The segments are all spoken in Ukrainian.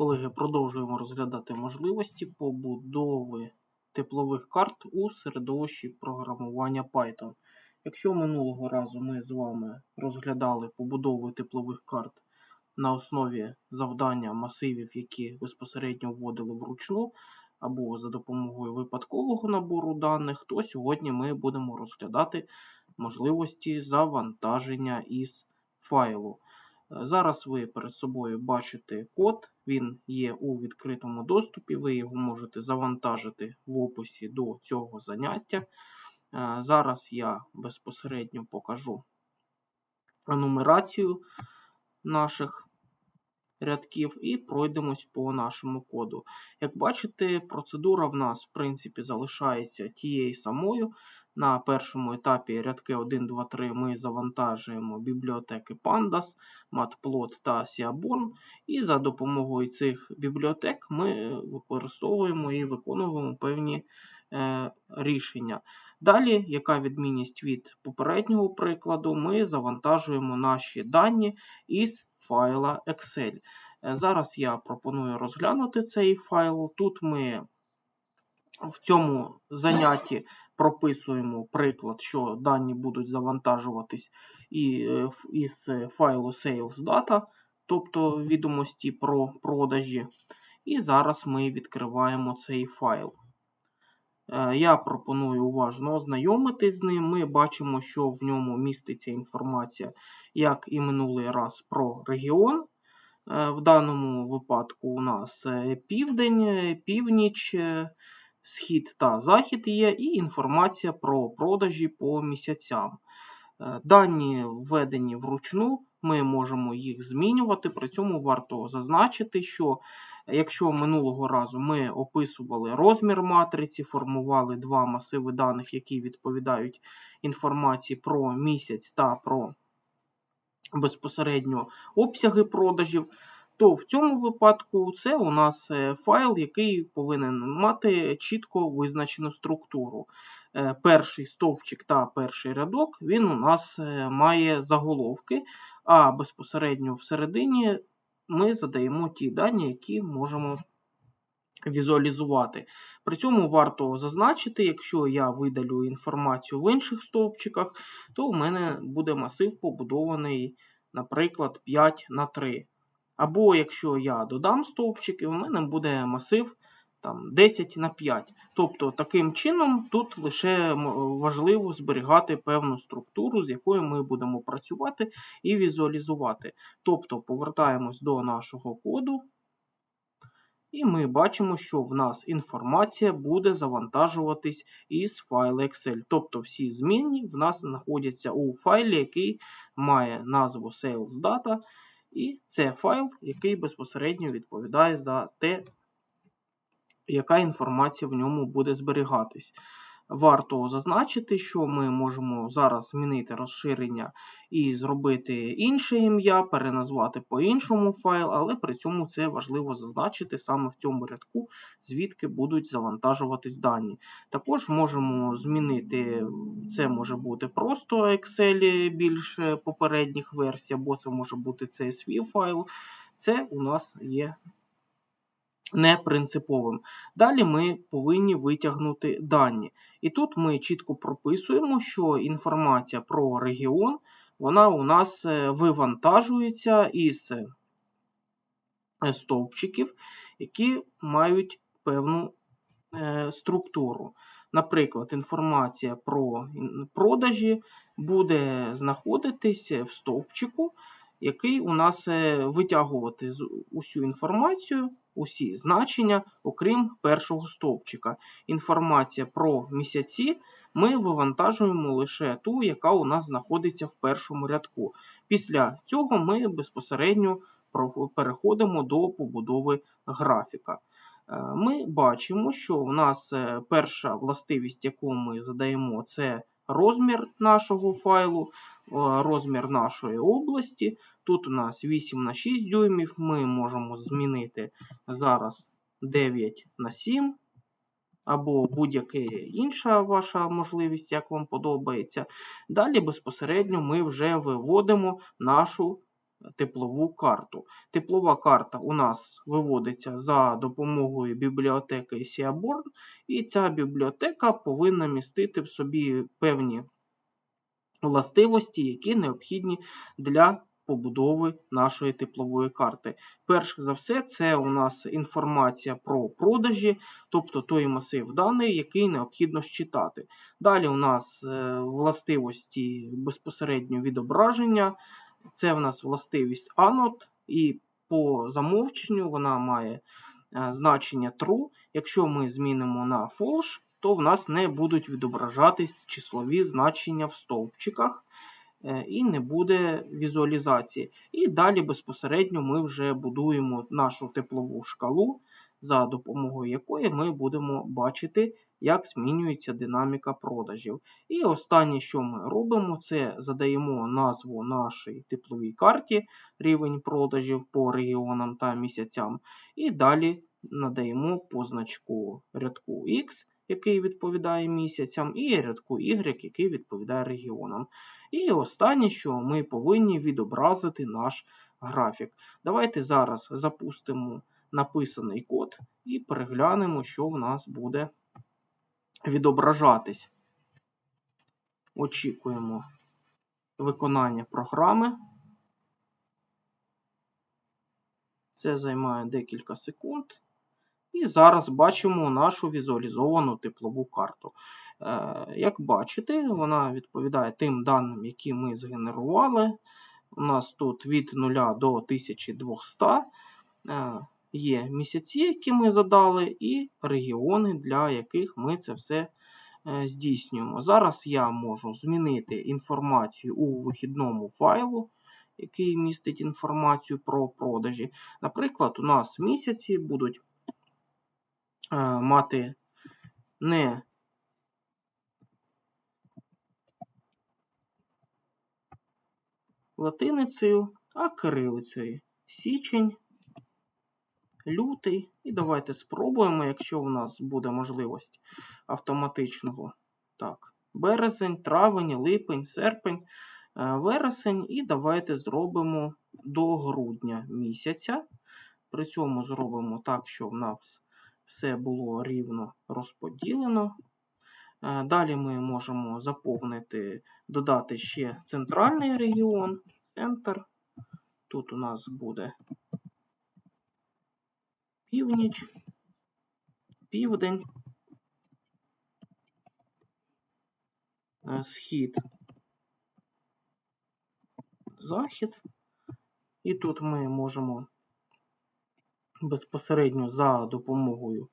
Колеги, продовжуємо розглядати можливості побудови теплових карт у середовищі програмування Python. Якщо минулого разу ми з вами розглядали побудову теплових карт на основі завдання масивів, які безпосередньо вводили вручну, або за допомогою випадкового набору даних, то сьогодні ми будемо розглядати можливості завантаження із файлу. Зараз ви перед собою бачите код, він є у відкритому доступі, ви його можете завантажити в описі до цього заняття. Е, Зараз я безпосередньо покажу нумерацію наших рядків і пройдемось по нашому коду. Як бачите, процедура в нас, в принципі, залишається тією самою. На першому етапі рядки 1, 2, 3 ми завантажуємо бібліотеки Pandas, Matplot та Seaborn. І за допомогою цих бібліотек ми використовуємо і виконуємо певні е, рішення. Далі, яка відмінність від попереднього прикладу, ми завантажуємо наші дані із файла Excel. Е, Зараз я пропоную розглянути цей файл. Тут ми в цьому занятті прописуємо приклад, що дані будуть завантажуватись е, із файлу Sales Data, тобто відомості про продажі. І зараз ми відкриваємо цей файл. Е, Я пропоную уважно ознайомитись з ним. Ми бачимо, що в ньому міститься інформація, як і минулий раз, про регіон. Е, В даному випадку у нас е, південь, північ, схід та захід є, і інформація про продажі по місяцям. Дані введені вручну, ми можемо їх змінювати. При цьому варто зазначити, що якщо минулого разу ми описували розмір матриці, формували два масиви даних, які відповідають інформації про місяць та про безпосередньо обсяги продажів, то в цьому випадку це у нас е, файл, який повинен мати чітко визначену структуру. Е, Перший стовпчик та перший рядок він у нас е, має заголовки, а безпосередньо всередині ми задаємо ті дані, які можемо візуалізувати. При цьому варто зазначити, якщо я видалю інформацію в інших стовпчиках, то у мене буде масив побудований, наприклад, 5 на 3. Або якщо я додам стовпчики, у мене буде масив там, 10 на 5. Тобто, таким чином, тут лише важливо зберігати певну структуру, з якою ми будемо працювати і візуалізувати. Тобто, повертаємось до нашого коду. І ми бачимо, що в нас інформація буде завантажуватись із файлу Excel. Тобто всі змінні в нас знаходяться у файлі, який має назву Sales Data. І це файл, який безпосередньо відповідає за те, яка інформація в ньому буде зберігатись. Варто зазначити, що ми можемо зараз змінити розширення і зробити інше ім'я, переназвати по-іншому файл, але при цьому це важливо зазначити саме в цьому рядку, звідки будуть завантажуватись дані. Також можемо змінити, це може бути просто Excel більш попередніх версій, або це може бути CSV файл. Це у нас є не принциповим. Далі ми повинні витягнути дані. І тут ми чітко прописуємо, що інформація про регіон вона у нас е, вивантажується із е, стовпчиків, які мають певну е, структуру. Наприклад, інформація про продажі буде знаходитись в стовпчику, який у нас е, витягувати усю інформацію, усі значення, окрім першого стовпчика. Інформація про місяці ми вивантажуємо лише ту, яка у нас знаходиться в першому рядку. Після цього ми безпосередньо переходимо до побудови графіка. Е, Ми бачимо, що у нас е, перша властивість, яку ми задаємо, це розмір нашого файлу, розмір нашої області. Тут у нас 8 на 6 дюймів. Ми можемо змінити зараз 9 на 7 або будь-яка інша ваша можливість, як вам подобається. Далі безпосередньо ми вже виводимо нашу теплову карту. Теплова карта у нас виводиться за допомогою бібліотеки Seaborn, і ця бібліотека повинна містити в собі певні властивості, які необхідні для побудови нашої теплової карти. Перш за все, це у нас інформація про продажі, тобто той масив даних, який необхідно считати. Далі у нас е, властивості безпосередньо відображення, це в нас властивість anode, і по замовченню вона має е, значення true. Якщо ми змінимо на false, то в нас не будуть відображатись числові значення в стовпчиках. Е, і не буде візуалізації. І далі безпосередньо ми вже будуємо нашу теплову шкалу, за допомогою якої ми будемо бачити, як змінюється динаміка продажів. І останнє, що ми робимо, це задаємо назву нашій тепловій карті, рівень продажів по регіонам та місяцям. І далі надаємо позначку рядку X, який відповідає місяцям, і рядку Y, який відповідає регіонам. І останнє, що ми повинні відобразити наш графік. Давайте зараз запустимо написаний код і переглянемо, що в нас буде відображатись. Очікуємо виконання програми. Це займає декілька секунд. І зараз бачимо нашу візуалізовану теплову карту. Е, як бачите, вона відповідає тим даним, які ми згенерували. У нас тут від 0 до 1200 е, є місяці, які ми задали, і регіони, для яких ми це все е, здійснюємо. Зараз я можу змінити інформацію у вихідному файлу, який містить інформацію про продажі. Наприклад, у нас місяці будуть мати не латиницею, а кирилицею. Січень, лютий. І давайте спробуємо, якщо у нас буде можливість автоматичного. Так, березень, травень, липень, серпень, е, вересень. І давайте зробимо до грудня місяця. При цьому зробимо так, щоб в нас все було рівно розподілено. Е, далі ми можемо заповнити, додати ще центральний регіон, Enter. Тут у нас буде північ, південь, е, схід, захід. І тут ми можемо безпосередньо за допомогою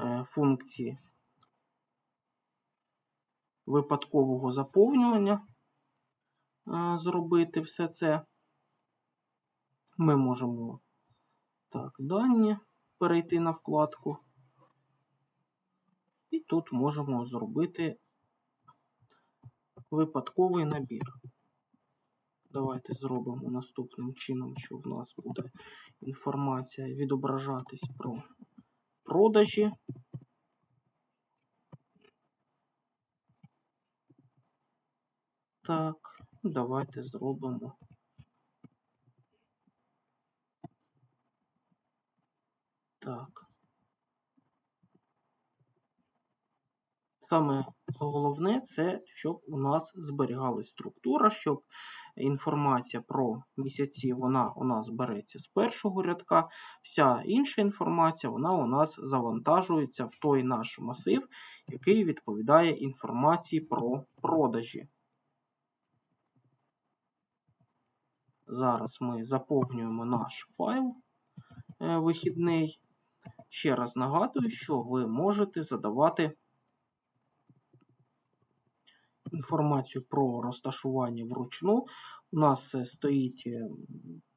е, функції випадкового заповнювання е, зробити все це. Ми можемо так, дані перейти на вкладку. І тут можемо зробити випадковий набір. Давайте зробимо наступним чином, що в нас буде інформація відображатись про продажі. Так, давайте зробимо. Так. Саме головне це, щоб у нас зберігалась структура, щоб інформація про місяці вона у нас береться з першого рядка. Вся інша інформація вона у нас завантажується в той наш масив, який відповідає інформації про продажі. Зараз ми заповнюємо наш файл е, вихідний. Ще раз нагадую, що ви можете задавати інформацію про розташування вручну. У нас стоїть е,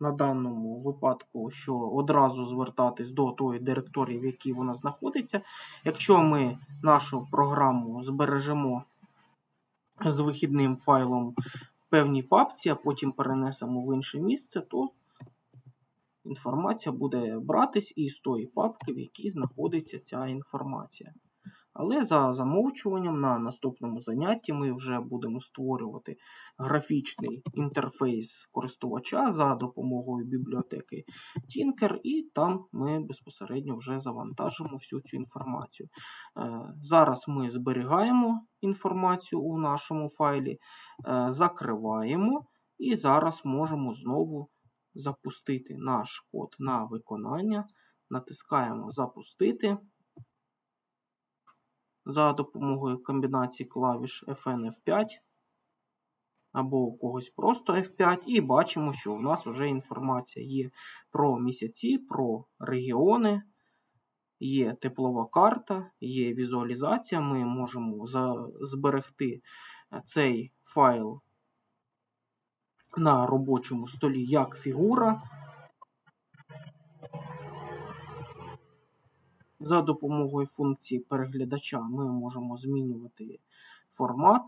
на даному випадку, що одразу звертатись до тої директорії, в якій вона знаходиться. Якщо ми нашу програму збережемо з вихідним файлом в певній папці, а потім перенесемо в інше місце, то інформація буде братись із тої папки, в якій знаходиться ця інформація. Але за замовчуванням на наступному занятті ми вже будемо створювати графічний інтерфейс користувача за допомогою бібліотеки Tinker, і там ми безпосередньо вже завантажимо всю цю інформацію. Е, Зараз ми зберігаємо інформацію у нашому файлі, е, закриваємо і зараз можемо знову запустити наш код на виконання. Натискаємо Запустити за допомогою комбінації клавіш FN F5 або у когось просто F5, і бачимо, що у нас вже інформація є про місяці, про регіони, є теплова карта, є візуалізація. Ми можемо зберегти е, цей файл на робочому столі як фігура. За допомогою функції переглядача ми можемо змінювати формат,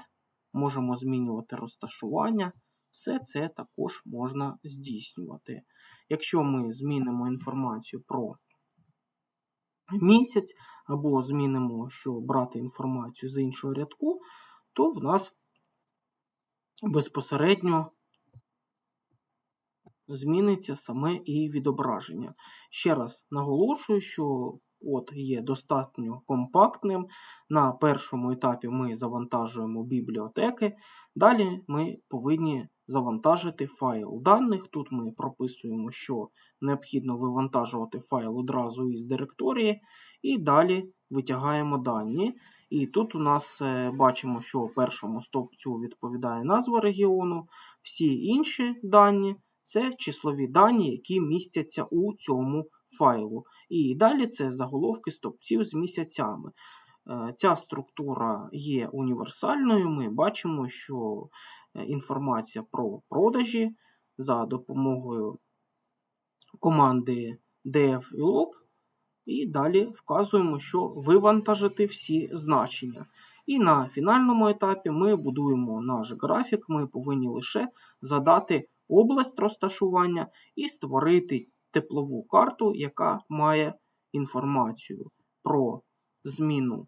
можемо змінювати розташування. Все це також можна здійснювати. Якщо ми змінимо інформацію про місяць, або змінимо, що брати інформацію з іншого рядку, то в нас безпосередньо зміниться саме і відображення. Ще раз наголошую, що код є достатньо компактним. На першому етапі ми завантажуємо бібліотеки. Далі ми повинні завантажити файл даних. Тут ми прописуємо, що необхідно вивантажувати файл одразу із директорії, і далі витягаємо дані. І тут у нас е, бачимо, що першому стовпцю відповідає назва регіону, всі інші дані це числові дані, які містяться у цьому файлу. І далі це заголовки стовпців з місяцями. Е, Ця структура є універсальною. Ми бачимо, що е, інформація про продажі за допомогою команди def і log, і далі вказуємо, що вивантажити всі значення. І на фінальному етапі ми будуємо наш графік. Ми повинні лише задати область розташування і створити теплову карту, яка має інформацію про зміну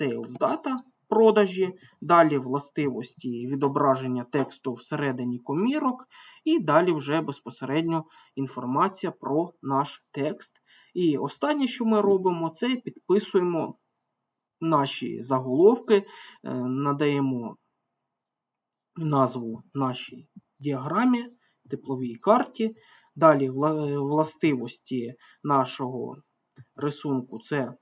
Sales Data продажі, далі властивості відображення тексту всередині комірок, і далі вже безпосередньо інформація про наш текст. І останнє, що ми робимо, це підписуємо наші заголовки, е, надаємо назву нашій діаграмі, тепловій карті. Далі властивості нашого рисунку це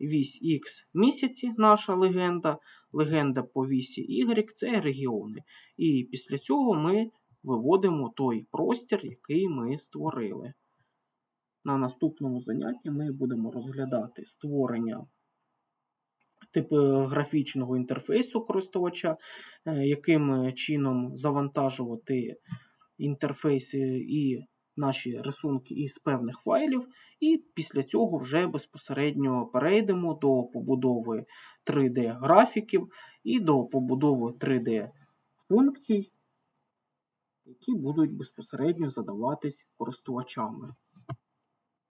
вісь Х місяці, наша легенда, легенда по вісі Y це регіони. І після цього ми виводимо той простір, який ми створили. На наступному занятті ми будемо розглядати створення типографічного інтерфейсу користувача, е, яким чином завантажувати інтерфейси і наші рисунки із певних файлів, і після цього вже безпосередньо перейдемо до побудови 3D-графіків і до побудови 3D-функцій, які будуть безпосередньо задаватись користувачами.